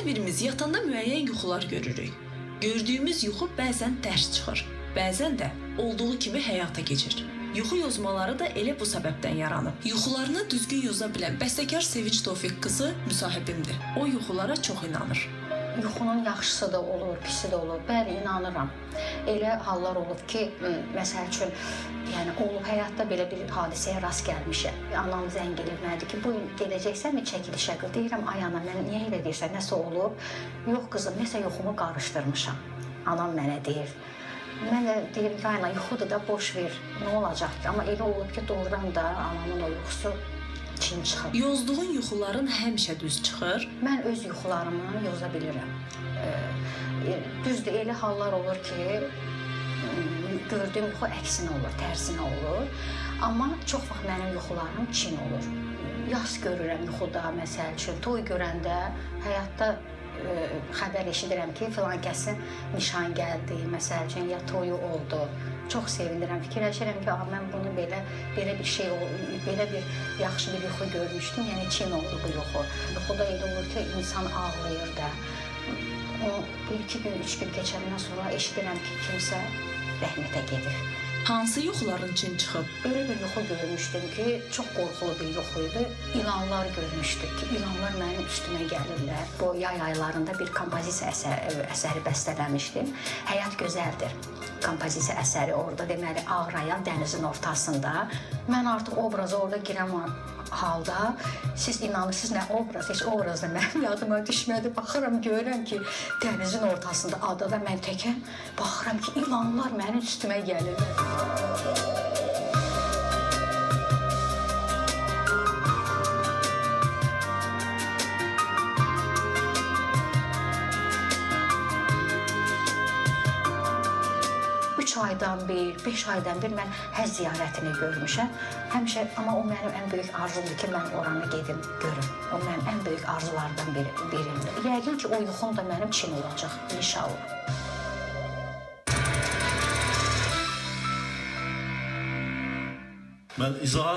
Hər birimiz yatanda müəyyən yuxular görürük. Gördüyümüz yuxu bəzən dərs çıxır, bəzən də olduğu kimi həyata keçir. Yuxu yozmaları da elə bu səbəbdən yaranıb. Yuxularını düzgün yoza bilən bəstəkar Sevinç Tofiq qızı müsahibimdir. O yuxulara çox inanır. Yuxunun yaxşısı da olur, pisi də olur. Bəli, inanıram. Elə hallar olub ki, m, məsəl üçün, yəni olub həyatda belə bir hadisəyə rast gəlmişəm. Anam zəng eləyib mənə ki, bu gün gedəcəksənmi çəkilişə? Deyirəm, ay ana, mən niyə elə deyirsən? Nəsə olub? Yox qızım, nəsə yuxumu qarışdırmışam. Anam mənə deyir. Mən də deyirəm ki, ay ana, yuxudur da boş ver. Nə olacaq? Amma elə olub ki, doğrudan da anamın o yuxusu çin çıxıb. Yozduğun yuxuların həmişə düz çıxır. Mən öz yuxularımı yoza bilirəm. Ee, düzdür, elə hallar olur ki, m, gördüyüm yuxu əksinə olur, tərsinə olur. Amma çox vaxt mənim yuxularım çin olur. Yas görürəm yuxuda, məsəl üçün, toy görəndə həyatda e, xəbər eşidirəm ki, filan kəsin nişan gəldi, məsəl üçün ya toyu oldu. Çox sevinirəm, fikirləşirəm ki, "A, mən bunu belə belə bir şey belə bir yaxşı bir yuxu görmüşdüm. Yəni çin oldu bu yuxu. Yuxuda elə olur ki, insan ağlayır da. O bir iki gün, üç gün keçəndən sonra eşidirəm ki, kimsə rəhmətə gedir. Hansı yuxuların için çıxıb? Belə bir yuxu görmüşdüm ki, çox qorxulu bir yuxu idi. İlanlar görmüşdük ki, ilanlar mənim üstümə gəlirlər. Bu yay aylarında bir kompozisiya əsəri, əsəri bəstələmişdim. Həyat gözəldir. Kompozisiya əsəri orada deməli ağrayan dənizin ortasında. Mən artıq obraza orada girəm halda siz inanırsınız nə obraz, heç obraz da mənim yadıma düşmədi. Baxıram görürəm ki, dənizin ortasında adada mən təkəm. Baxıram ki, ilanlar mənim üstümə gəlirlər. Üç aydan bir, beş aydan bir mən həz ziyarətini görmüşəm. Həmişə, amma o mənim ən böyük arzumdur ki, mən oranı gedim, görüm. O mənim ən böyük arzulardan biri, biridir. Yəqin ki, o yuxum da mənim çin olacaq, inşallah. Mən izahat